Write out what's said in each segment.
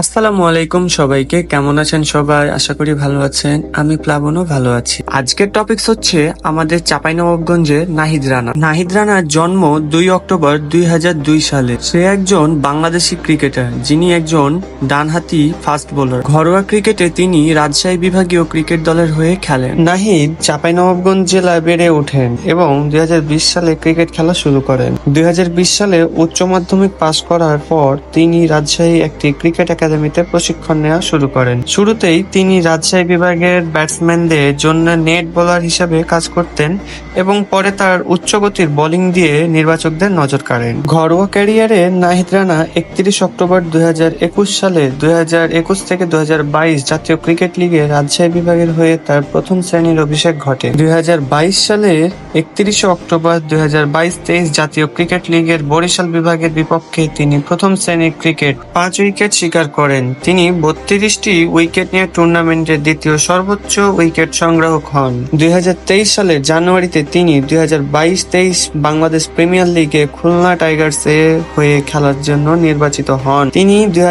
আসসালামু আলাইকুম সবাইকে কেমন আছেন সবাই? আশা করি ভালো আছেন। আমি প্লাবনও ভালো আছি। আজকের টপিকস হচ্ছে আমাদের চাঁপাইনবাবগঞ্জের নাহিদ রানা। নাহিদ রানার জন্ম দুই অক্টোবর দুই হাজার দুই সালে। সে একজন বাংলাদেশি ক্রিকেটার যিনি একজন ডানহাতি ফাস্ট বোলার ঘরোয়া ক্রিকেটে তিনি রাজশাহী বিভাগীয় ক্রিকেট দলের হয়ে খেলেন। নাহিদ চাঁপাইনবাবগঞ্জ জেলায় বেড়ে ওঠেন এবং দুই হাজার বিশ সালে ক্রিকেট খেলা শুরু করেন। দুই হাজার বিশ সালে উচ্চ মাধ্যমিক পাশ করার পর তিনি রাজশাহী একটি ক্রিকেট একাডেমিতে প্রশিক্ষণ নেওয়া শুরু করেন। শুরুতেই তিনি রাজশাহী বিভাগের ব্যাটসম্যানদের জন্য নেট বোলার হিসেবে কাজ করতেন এবং পরে তার উচ্চগতির বোলিং দিয়ে নির্বাচকদের নজর কাড়েন। ঘরোয়া ক্যারিয়ারে নাহিদ রানা একত্রিশ অক্টোবর দুই সালে দুই থেকে দুই হাজার বাইশ জাতীয় ক্রিকেট লিগে রাজশাহী বিভাগের হয়ে তার প্রথম শ্রেণির অভিষেক ঘটে। দুই সালের একত্রিশে অক্টোবর দুই জাতীয় ক্রিকেট লিগের বরিশাল বিভাগের বিপক্ষে তিনি প্রথম শ্রেণির ক্রিকেট পাঁচ উইকেট শিকার করেন। তিনি বত্রিশটি উইকেট নিয়ে টুর্নামেন্টের দ্বিতীয় সর্বোচ্চ উইকেট সংগ্রাহক হন। দুই হাজার তেইশ সালের জানুয়ারিতে তিনি দুই তেইশ বাংলাদেশ প্রিমিয়ার লিগে খুলনা টাইগার্স এ হয়ে খেলার জন্য নির্বাচিত হন। তিনি দুই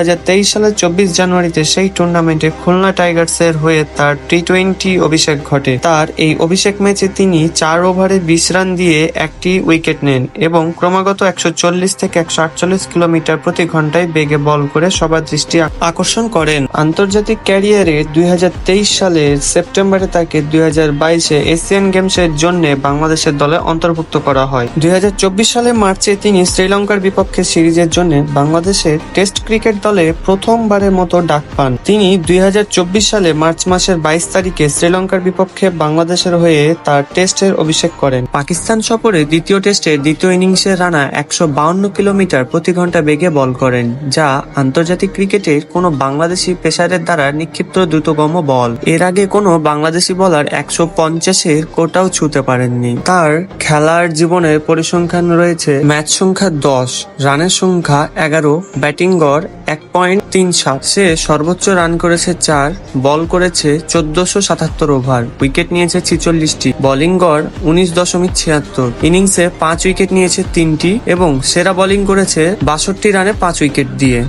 সালের চব্বিশ জানুয়ারিতে সেই টুর্নামেন্টে খুলনা টাইগার্স এর হয়ে তার টি টোয়েন্টি অভিষেক ঘটে। তার এই অভিষেক ম্যাচে তিনি চার ওভারে বিশ রান দিয়ে একটি উইকেট নেন এবং ক্রমাগত একশো চল্লিশ থেকে একশো আটচল্লিশ কিলোমিটার প্রতি ঘন্টায় বেগে বল করে সবার দৃষ্টি আকর্ষণ করেন। আন্তর্জাতিক ক্যারিয়ারে দুই হাজার তেইশ সালের সেপ্টেম্বরে তাকে দুই বাইশে এশিয়ান গেমসের জন্য বাংলাদেশের দলে অন্তর্ভুক্ত করা হয়। দুই সালে মার্চে তিনি শ্রীলঙ্কার বিপক্ষে সিরিজের জন্য বাংলাদেশের টেস্ট ক্রিকেট দলে প্রথমবারের মতো ডাক পান। তিনি দুই হাজার চব্বিশ সালে মার্চ মাসের বাইশ তারিখে শ্রীলঙ্কার বিপক্ষে বাংলাদেশের হয়ে তার টেস্টের অভিষেক করেন। পাকিস্তান সফরে দ্বিতীয় টেস্টে দ্বিতীয় ইনিংসে রানা একশো কিলোমিটার প্রতি ঘণ্টা বেগে বল করেন, যা আন্তর্জাতিক ক্রিকেটের কোনো বাংলাদেশি পেসারের দ্বারা নিক্ষিপ্ত দ্রুতগম বল। এর আগে কোনো বাংলাদেশি বলার একশো পঞ্চাশের কোটাও ছুঁতে পারেননি। তার খেলার জীবনের পরিসংখ্যান রয়েছে, ম্যাচ সংখ্যা দশ, রানের সংখ্যা এগারো, ব্যাটিং গড় এক পয়েন্ট তিন সাত। সে সর্বোচ্চ রান করেছে চার, বল করেছে চোদ্দশো সাতাত্তর ওভার, উইকেট নিয়েছে ছিচল্লিশটি, বোলিং গড় উনিশ দশমিক ছিয়াত্তর। ইনিংসে পাঁচ উইকেট নিয়েছে তিনটি এবং সেরা বোলিং করেছে বাষট্টি রানে পাঁচ উইকেট দিয়ে।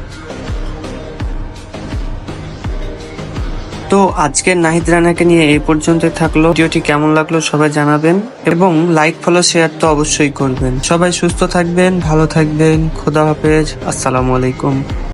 তো আজকের নাহিদ রানাকে নিয়ে এই পর্যন্ত থাকল। ভিডিওটি কেমন লাগল সবাই জানাবেন এবং লাইক, ফলো, শেয়ার তো অবশ্যই করবেন। সবাই সুস্থ থাকবেন, ভালো থাকবেন, খোদা হাফেজ, আসসালামু আলাইকুম।